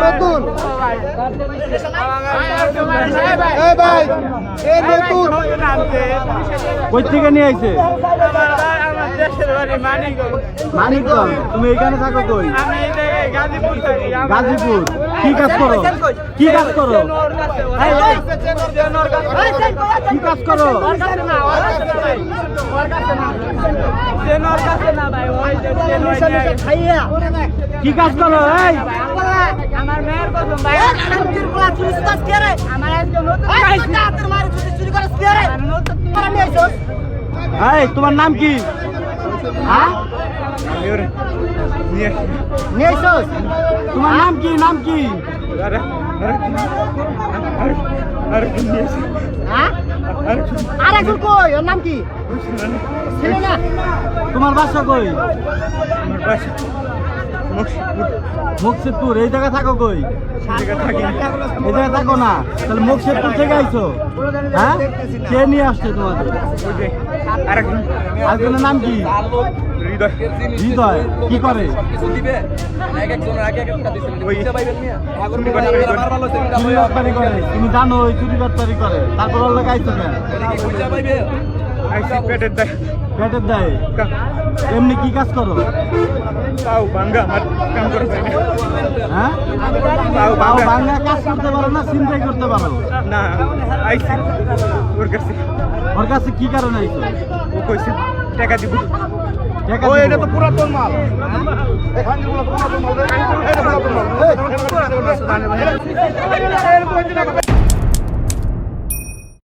নতুন ভাই এই নতুন কই থেকে নিয়ে আইছে মানিকগঞ্জ তুমি এখানে থাকো। কই গাজীপুর। কি কাজ করো? কি কাজ করো? কি কাজ করো? কি কাজ করো? এই। আমার মেয়ের কসম ভাই। আমার আজকে নতুন তোমার নাম কি? হ্যাঁ নিয়ে এসোস তোমার নাম কি? নাম কি? আর একজন কই? ওর নাম কি? ছেলে না? তোমার বাসা কই? মুকসিদপুর এই জায়গায় থাকো কই? এই জায়গায় থাকো না? তাহলে মুকসিদপুর থেকে আইছো? হ্যাঁ? কে নিয়ে আসছে তোমাদের? আরেকজনের নাম কি? হৃদয়। কি করে? চুরি বাটপারি করে। তুমি জানো ওই চুরি বাটপারি করে। তারপর আইছো কেন? পেটের দেয়? এমনি কি কাজ করো? হ্যাঁ? তাও বাংলা কাজ করতে পারো না চিন্তাই করতে পারো? না আইসি ওর কাছে। ওর কাছে কি কারণে আইছো? ও কইছে টাকা দিব। টাকা ও দিবো। এটা তো পুরাতন মাল। এখানে পুরাতন পুরাতন মাল। এটা পুরাতন মাল।